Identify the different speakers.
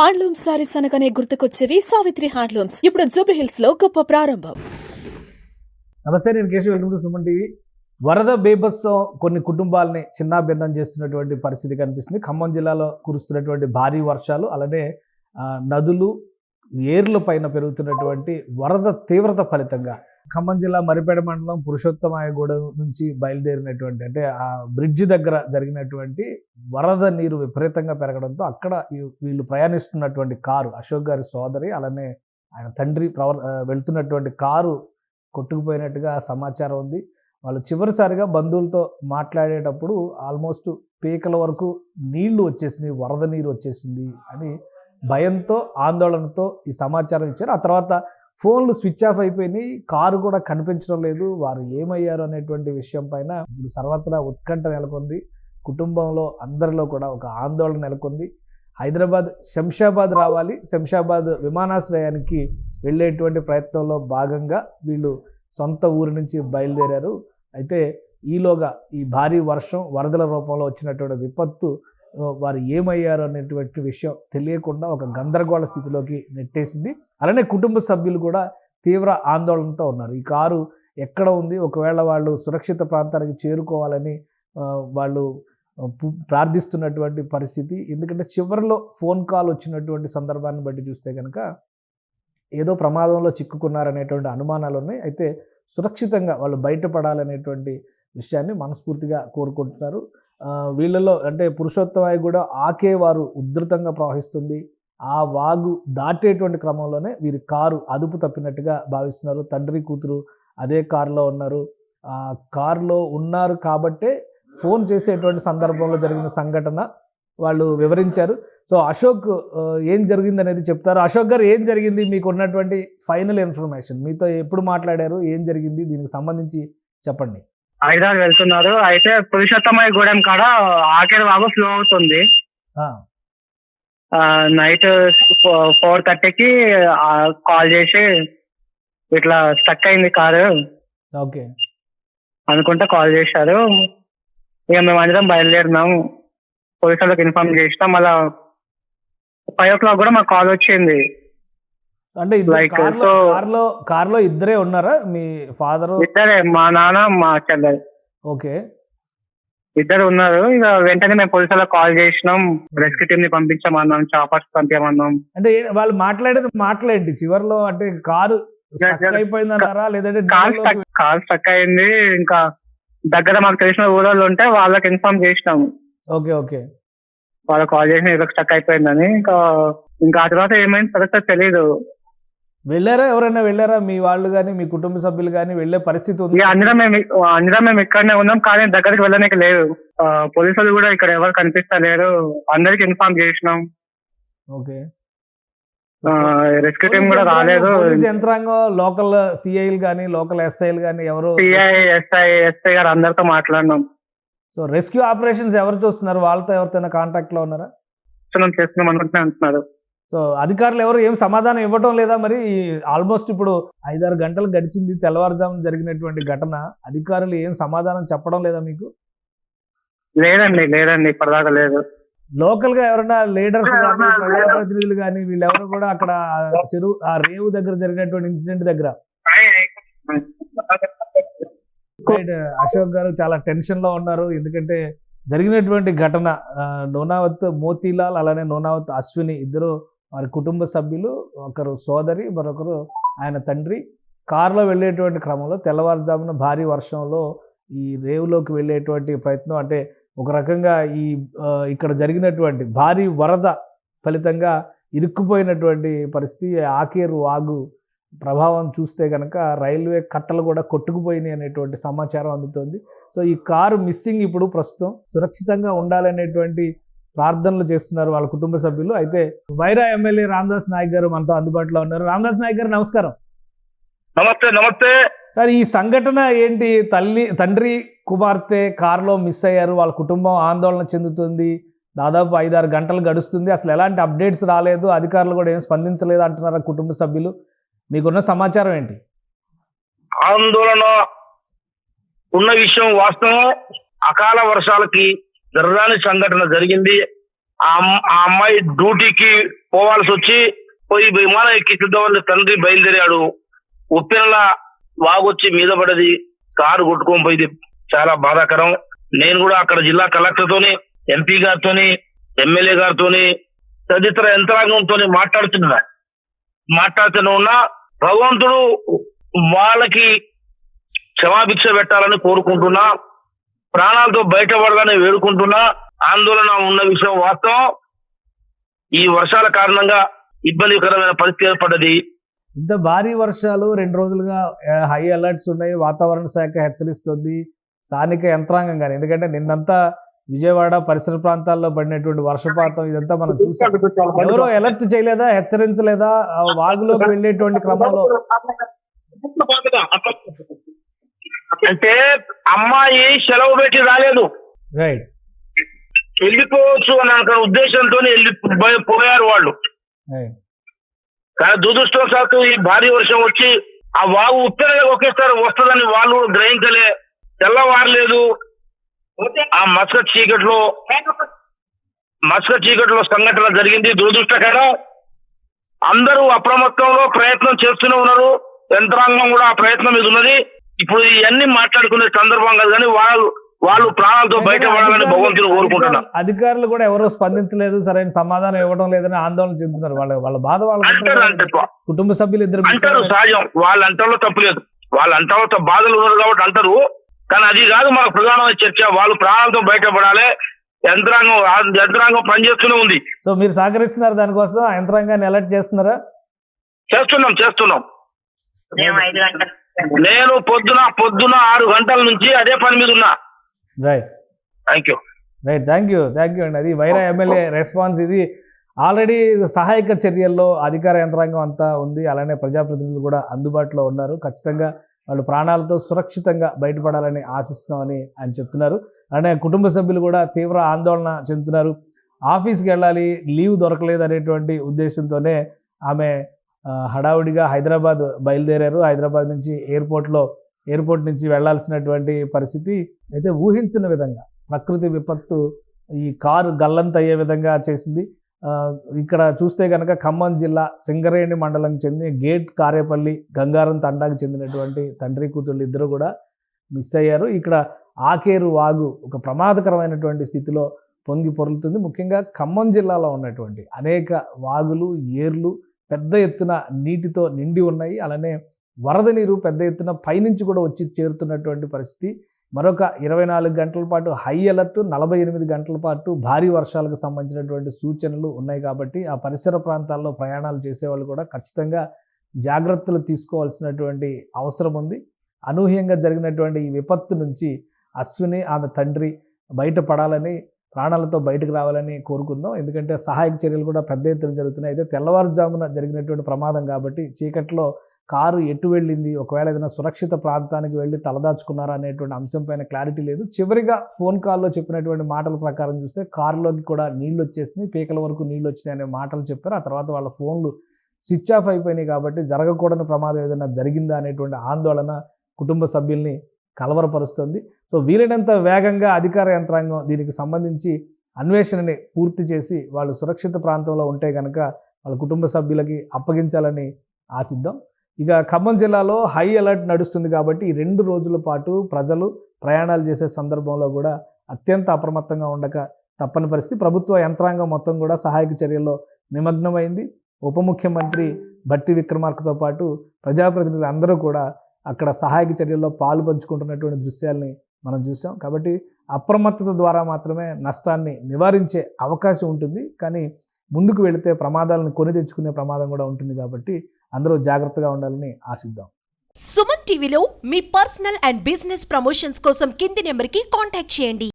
Speaker 1: Handloom saris అనగానే గుర్తుకొచ్చేవి Savitri handlooms. ఇప్పుడు జూబ్లీ హిల్స్లో గొప్ప ప్రారంభం.
Speaker 2: నమస్తే నేను Keshav. Welcome to Suman TV. వరద బీభత్సం కొన్ని కుటుంబాలని చిన్నాభిన్నం చేస్తున్నటువంటి పరిస్థితి కనిపిస్తుంది. ఖమ్మం జిల్లాలో కురుస్తున్నటువంటి భారీ వర్షాలు అలానే నదులు ఏర్ల పైన పెరుగుతున్నటువంటి వరద తీవ్రత ఫలితంగా ఖమ్మం జిల్లా మరిపేట మండలం పురుషోత్తమాయగూడ నుంచి బయలుదేరినటువంటి అంటే ఆ బ్రిడ్జ్ దగ్గర జరిగినటువంటి వరద నీరు విపరీతంగా పెరగడంతో అక్కడ వీళ్ళు ప్రయాణిస్తున్నటువంటి కారు అశోక్ గారి సోదరి అలానే ఆయన తండ్రి ప్రవర్ వెళ్తున్నటువంటి కారు కొట్టుకుపోయినట్టుగా సమాచారం ఉంది. వాళ్ళు చివరిసారిగా బంధువులతో మాట్లాడేటప్పుడు ఆల్మోస్ట్ పీకల వరకు నీళ్ళు వచ్చేసినాయి వరద నీరు వచ్చేసింది అని భయంతో ఆందోళనతో ఈ సమాచారం ఇచ్చారు. ఆ తర్వాత ఫోన్లు స్విచ్ ఆఫ్ అయిపోయినాయి కారు కూడా కనిపించడం లేదు. వారు ఏమయ్యారు అనేటువంటి విషయం పైన ఇప్పుడు సర్వత్రా ఉత్కంఠ నెలకొంది. కుటుంబంలో అందరిలో కూడా ఒక ఆందోళన నెలకొంది. హైదరాబాద్ శంషాబాద్ రావాలి. శంషాబాద్ విమానాశ్రయానికి వెళ్ళేటువంటి ప్రయత్నంలో భాగంగా వీళ్ళు సొంత ఊరి నుంచి బయలుదేరారు. అయితే ఈలోగా ఈ భారీ వర్షం వరదల రూపంలో వచ్చినటువంటి విపత్తు వారు ఏమయ్యారు అనేటువంటి విషయం తెలియకుండా ఒక గందరగోళ స్థితిలోకి నెట్టేసింది. అలానే కుటుంబ సభ్యులు కూడా తీవ్ర ఆందోళనతో ఉన్నారు. ఈ కారు ఎక్కడ ఉంది? ఒకవేళ వాళ్ళు సురక్షిత ప్రాంతానికి చేరుకోవాలని వాళ్ళు ప్రార్థిస్తున్నటువంటి పరిస్థితి. ఎందుకంటే చివరిలో ఫోన్ కాల్ వచ్చినటువంటి సందర్భాన్ని బట్టి చూస్తే కనుక ఏదో ప్రమాదంలో చిక్కుకున్నారనేటువంటి అనుమానాలు ఉన్నాయి. అయితే సురక్షితంగా వాళ్ళు బయటపడాలనేటువంటి విషయాన్ని మనస్ఫూర్తిగా కోరుకుంటున్నారు. వీళ్ళలో అంటే పురుషోత్తమాయి కూడా ఆకే వారు ఉధృతంగా ప్రవహిస్తుంది. ఆ వాగు దాటేటువంటి క్రమంలోనే వీరి కారు అదుపు తప్పినట్టుగా భావిస్తున్నారు. తండ్రి కూతురు అదే కారులో ఉన్నారు. ఆ కారులో ఉన్నారు కాబట్టే ఫోన్ చేసేటువంటి సందర్భంలో జరిగిన సంఘటన వాళ్ళు వివరించారు. సో అశోక్ ఏం జరిగింది అనేది చెప్తారు? అశోక్ గారు ఏం జరిగింది? మీకు ఉన్నటువంటి ఫైనల్ ఇన్ఫర్మేషన్ మీతో ఎప్పుడు మాట్లాడారు? ఏం జరిగింది? దీనికి సంబంధించి చెప్పండి.
Speaker 3: హైదరాబాద్ వెళ్తున్నారు. అయితే పురుషోత్తమయ్య గూడెం కాడ ఆఖరి వాగు ఫ్లో అవుతుంది. నైట్ ఫోర్ థర్టీకి కాల్ చేసి ఇట్లా స్టక్ అయింది కారు.
Speaker 2: ఓకే.
Speaker 3: అనుకుంటా కాల్ చేశారు. ఇక మేము అందరం బయలుదేరినాం పోలీసు వాళ్ళకి ఇన్ఫార్మ్ చేసినాం మళ్ళా ఫైవ్ ఓ క్లాక్ కూడా మాకు కాల్ వచ్చింది.
Speaker 2: అంటే కార్లో కార్లో ఇద్దరే ఉన్నారా? మీ ఫాదరు?
Speaker 3: ఇద్దరే మా నాన్న మా చెల్లెలు.
Speaker 2: ఓకే.
Speaker 3: ఇద్దరు ఉన్నారు. ఇక వెంటనే మేము పోలీసు వాళ్ళకి కాల్ చేసినాం. రెస్క్యూ టీమ్ని పంపించమన్నాం చాపర్స్ పంపించమన్నాం.
Speaker 2: అంటే వాళ్ళు మాట్లాడేది మాట్లాడేంటి చివర్లో అంటే కారు స్టక్
Speaker 3: Yeah,
Speaker 2: అయిపోయింది అన్నారా లేదంటే
Speaker 3: కాల్ స్టక్ కాల్ స్టక్ అయింది. ఇంకా దగ్గర మాకు తెలిసిన ఊళ్ళో ఉంటే వాళ్ళకి ఇన్ఫార్మ్ చేసినాము.
Speaker 2: Okay okay.
Speaker 3: వాళ్ళకి కాల్ చేసిన ఏదో స్టక్ అయిపోయిందని. ఇంకా ఇంకా ఆ తర్వాత ఏమైంది? తర్వాత తెలియదు
Speaker 2: వెళ్ళారా? ఎవరైనా వెళ్ళారా? మీ వాళ్ళు కానీ మీ కుటుంబ సభ్యులు కానీ వెళ్ళే పరిస్థితి ఉంది?
Speaker 3: అందరం మేము అందరం మేము ఇక్కడనే ఉన్నాం కానీ దగ్గరికి వెళ్ళడానికి లేదు. పోలీసులు కూడా ఇక్కడ ఎవరు కనిపిస్తలేరు. అందరికి ఇన్ఫార్మ్ చేసినాం.
Speaker 2: ఓకే.
Speaker 3: రెస్క్యూ టీం కూడా రాలేదు.
Speaker 2: పోలీస్ యంత్రాంగం లోకల్ సిఐలు కానీ లోకల్ ఎస్ఐలు కానీ ఎవరు
Speaker 3: సిఐ ఎస్ఐ ఎస్ఐ గారు అందరితో మాట్లాడినాం.
Speaker 2: సో రెస్క్యూ ఆపరేషన్స్ ఎవరు చూస్తున్నారు? వాళ్ళతో ఎవరితోనా కాంటాక్ట్లో ఉన్నారా?
Speaker 3: చేస్తున్నాం చేస్తున్నాం అనుకుంటున్నా అంటున్నారు.
Speaker 2: సో అధికారులు ఎవరు ఏం సమాధానం ఇవ్వటం లేదా మరి ఆల్మోస్ట్ ఇప్పుడు ఐదారు గంటలు గడిచింది తెల్లవారుజామున జరిగినటువంటి ఘటన అధికారులు ఏం సమాధానం చెప్పడం లేదా మీకు?
Speaker 3: లేదండి లేదండి ఇప్పటిదాకా లేదు.
Speaker 2: లోకల్గా ఎవరైనా లీడర్స్ కానీ ప్రజాప్రతినిధులు కానీ వీళ్ళెవరు కూడా అక్కడ చెరువు ఆ రేవు దగ్గర జరిగినటువంటి ఇన్సిడెంట్ దగ్గర? అశోక్ గారు చాలా టెన్షన్లో ఉన్నారు. ఎందుకంటే జరిగినటువంటి ఘటన నోనావత్ మోతీలాల్ అలానే నోనావత్ అశ్విని ఇద్దరు వారి కుటుంబ సభ్యులు ఒకరు సోదరి మరొకరు ఆయన తండ్రి. కారులో వెళ్ళేటువంటి క్రమంలో తెల్లవారుజామున భారీ వర్షంలో ఈ రేవులోకి వెళ్ళేటువంటి ప్రయత్నం అంటే ఒక రకంగా ఈ ఇక్కడ జరిగినటువంటి భారీ వరద ఫలితంగా ఇరుక్కుపోయినటువంటి పరిస్థితి ఆకేరు వాగు ప్రభావం చూస్తే కనుక రైల్వే కట్టలు కూడా కొట్టుకుపోయినాయి అనేటువంటి సమాచారం అందుతోంది. సో ఈ కారు మిస్సింగ్ ఇప్పుడు ప్రస్తుతం. సురక్షితంగా ఉండాలనేటువంటి ప్రార్థనలు చేస్తున్నారు వాళ్ళ కుటుంబ సభ్యులు. అయితే వైరా ఎమ్మెల్యే రామదాస్ నాయక్ గారు మనతో అందుబాటులో ఉన్నారు. రామదాస్ నాయక్ గారు నమస్కారం.
Speaker 4: నమస్తే నమస్తే.
Speaker 2: సార్ ఈ సంఘటన ఏంటి? తల్లి తండ్రి కుమార్తె కారులో మిస్ అయ్యారు. వాళ్ళ కుటుంబం ఆందోళన చెందుతుంది. దాదాపు ఐదారు గంటలు గడుస్తుంది. అసలు ఎలాంటి అప్డేట్స్ రాలేదు. అధికారులు కూడా ఏం స్పందించలేదు అంటున్నారు కుటుంబ సభ్యులు. మీకున్న సమాచారం ఏంటి?
Speaker 4: ఆందోళన ఉన్న విషయం వాస్తవం అకాల వర్షాలకి జరగాని సంఘటన జరిగింది. ఆ అమ్- ఆ అమ్మాయి డ్యూటీకి పోవాల్సి వచ్చి పోయి విమానం ఎక్కించుద్దామని తండ్రి బయలుదేరాడు. ఉప్పెనల వాగొచ్చి మీద పడది. కారు కొట్టుకొని పోయింది. చాలా బాధాకరం. నేను కూడా అక్కడ జిల్లా కలెక్టర్ తోని ఎంపీ గారితోని ఎమ్మెల్యే గారితోని తదితర యంత్రాంగంతో మాట్లాడుతున్నా. మాట్లాడుతూనే ఉన్నా భగవంతుడు వాళ్ళకి క్షమాభిక్ష పెట్టాలని కోరుకుంటున్నా. ప్రాణాలతో బయటపడాలని వేడుకుంటున్నా ఆందోళన ఉన్న విషయం వాస్తవం. ఈ వర్షాల కారణంగా ఇబ్బందికరమైన పరిస్థితి ఏర్పడ్డది.
Speaker 2: ఇంత భారీ వర్షాలు రెండు రోజులుగా హై అలర్ట్స్ ఉన్నాయి. వాతావరణ శాఖ హెచ్చరిస్తుంది. స్థానిక యంత్రాంగం కానీ ఎందుకంటే నిన్నంతా విజయవాడ పరిసర ప్రాంతాల్లో పడినటువంటి వర్షపాతం ఇదంతా మనం చూసాం. ఎవరో అలర్ట్ చేయలేదా? హెచ్చరించలేదా? వాగులోకి వెళ్ళేటువంటి క్రమంలో
Speaker 4: అంటే అమ్మాయి సెలవు పెట్టి రాలేదు.
Speaker 2: రైట్
Speaker 4: వెళ్ళిపోవచ్చు అని అనుకున్న ఉద్దేశంతో వెళ్ళి పోయి- పోయారు వాళ్ళు. కానీ దురదృష్టవశాత్తు ఈ భారీ వర్షం వచ్చి ఆ వాగు ఉత్తర ఒకేసారి వస్తుందని వాళ్ళు గ్రహించలే. తెల్లవారలేదు. ఆ మస్క చీకట్లో మస్క చీకట్లో సంఘటన జరిగింది. దురదృష్టకరం. అందరూ అప్రమత్తంలో ప్రయత్నం చేస్తూనే ఉన్నారు. యంత్రాంగం కూడా ఆ ప్రయత్నం మీద ఉన్నది. ఇప్పుడు ఇవన్నీ మాట్లాడుకునే సందర్భం కాదు కానీ వాళ్ళు వాళ్ళు ప్రాణాలతో బయటపడాలని భగవంతుని కోరుకుంటున్నారు.
Speaker 2: అధికారులు కూడా ఎవరో స్పందించలేదు సరైన సమాధానం ఇవ్వడం లేదని ఆందోళన చెందుతున్నారు. వాళ్ళ వాళ్ళ బాధ
Speaker 4: అంటారు
Speaker 2: వాళ్ళ కుటుంబ సభ్యులు ఇద్దరు
Speaker 4: అంటారు. సహజం. వాళ్ళ అంటలో తప్పులేదు వాళ్ళ అంటలో బాధలు ఉన్నారు కాబట్టి అంటారు. కానీ అది కాదు మన ప్రధానమైన చర్చ. వాళ్ళు ప్రాణాలతో బయటపడాలి. యంత్రాంగం యంత్రాంగం పనిచేస్తూనే ఉంది.
Speaker 2: సో మీరు సహకరిస్తున్నారు దానికోసం? యంత్రాంగాన్ని అలర్ట్ చేస్తున్నారా?
Speaker 4: చేస్తున్నాం చేస్తున్నాం. నేను పొద్దున పొద్దున ఆరు గంటల నుంచి అదే పని మీద ఉన్నా.
Speaker 2: Right
Speaker 4: thank you
Speaker 2: right thank you thank you అండి అది వైరా ఎమ్మెల్యే రెస్పాన్స్ ఇది. ఆల్రెడీ సహాయక చర్యల్లో అధికార యంత్రాంగం అంతా ఉంది. అలానే ప్రజాప్రతినిధులు కూడా అందుబాటులో ఉన్నారు. ఖచ్చితంగా వాళ్ళు ప్రాణాలతో సురక్షితంగా బయటపడాలని ఆశిస్తున్నామని ఆయన చెప్తున్నారు. అలానే కుటుంబ సభ్యులు కూడా తీవ్ర ఆందోళన చెందుతున్నారు. ఆఫీస్కి వెళ్ళాలి లీవ్ దొరకలేదు అనేటువంటి ఉద్దేశంతోనే ఆమె హడావుడిగా హైదరాబాద్ బయలుదేరారు. హైదరాబాద్ నుంచి ఎయిర్పోర్ట్లో ఎయిర్పోర్ట్ నుంచి వెళ్ళాల్సినటువంటి పరిస్థితి అయితే ఊహించిన విధంగా ప్రకృతి విపత్తు ఈ కారు గల్లంత అయ్యే విధంగా చేసింది. ఇక్కడ చూస్తే కనుక ఖమ్మం జిల్లా సింగరేణి మండలం చెందిన గేట్ కారేపల్లి గంగారం తండాకు చెందినటువంటి తండ్రి కూతుళ్ళు ఇద్దరు కూడా మిస్ అయ్యారు. ఇక్కడ ఆకేరు వాగు ఒక ప్రమాదకరమైనటువంటి స్థితిలో పొంగి పొరులుతుంది. ముఖ్యంగా ఖమ్మం జిల్లాలో ఉన్నటువంటి అనేక వాగులు ఏర్లు పెద్ద ఎత్తున నీటితో నిండి ఉన్నాయి. అలానే వరద నీరు పెద్ద ఎత్తున పైనుంచి కూడా వచ్చి చేరుతున్నటువంటి పరిస్థితి. మరొక ఇరవై నాలుగు గంటల పాటు హై అలర్ట్ నలభై ఎనిమిది గంటల పాటు భారీ వర్షాలకు సంబంధించినటువంటి సూచనలు ఉన్నాయి కాబట్టి ఆ పరిసర ప్రాంతాల్లో ప్రయాణాలు చేసేవాళ్ళు కూడా ఖచ్చితంగా జాగ్రత్తలు తీసుకోవాల్సినటువంటి అవసరం ఉంది. అనూహ్యంగా జరిగినటువంటి ఈ విపత్తు నుంచి అశ్విని ఆమె తండ్రి బయటపడాలని ప్రాణాలతో బయటకు రావాలని కోరుకుందాం. ఎందుకంటే సహాయక చర్యలు కూడా పెద్ద ఎత్తున జరుగుతున్నాయి. అయితే తెల్లవారుజామున జరిగినటువంటి ప్రమాదం కాబట్టి చీకట్లో కారు ఎటు వెళ్ళింది ఒకవేళ ఏదైనా సురక్షిత ప్రాంతానికి వెళ్ళి తలదాచుకున్నారా అనేటువంటి అంశం పైన క్లారిటీ లేదు. చివరిగా ఫోన్ కాల్లో చెప్పినటువంటి మాటల ప్రకారం చూస్తే కారులోకి కూడా నీళ్ళు వచ్చేసినాయి పీకల వరకు నీళ్ళు వచ్చినాయి అనే మాటలు చెప్పారు. ఆ తర్వాత వాళ్ళ ఫోన్లు స్విచ్ ఆఫ్ అయిపోయినాయి కాబట్టి జరగకూడని ప్రమాదం ఏదైనా జరిగిందా అనేటువంటి ఆందోళన కుటుంబ సభ్యుల్ని కలవరపరుస్తుంది. సో వీలైనంత వేగంగా అధికార యంత్రాంగం దీనికి సంబంధించి అన్వేషణని పూర్తి చేసి వాళ్ళు సురక్షిత ప్రాంతంలో ఉంటే కనుక వాళ్ళ కుటుంబ సభ్యులకి అప్పగించాలని ఆశిద్దాం. ఇక ఖమ్మం జిల్లాలో హై అలర్ట్ నడుస్తుంది కాబట్టి ఈ రెండు రోజుల పాటు ప్రజలు ప్రయాణాలు చేసే సందర్భంలో కూడా అత్యంత అప్రమత్తంగా ఉండక తప్పని పరిస్థితి. ప్రభుత్వ యంత్రాంగం మొత్తం కూడా సహాయక చర్యల్లో నిమగ్నమైంది. ఉప ముఖ్యమంత్రి భట్టి విక్రమార్కతో పాటు ప్రజాప్రతినిధులు అందరూ కూడా అక్కడ సహాయక చర్యల్లో పాలు పంచుకుంటున్నటువంటి దృశ్యాల్ని మనం చూసాం. కాబట్టి అప్రమత్తత ద్వారా మాత్రమే నష్టాన్ని నివారించే అవకాశం ఉంటుంది. కానీ ముందుకు వెళితే ప్రమాదాలను కొని తెచ్చుకునే ప్రమాదం కూడా ఉంటుంది కాబట్టి అందరూ జాగ్రత్తగా ఉండాలని ఆశిద్దాం.
Speaker 5: సుమన్ టీవీలో మీ పర్సనల్ అండ్ బిజినెస్ ప్రమోషన్స్ కోసం కింది నెంబర్కి కాంటాక్ట్ చేయండి.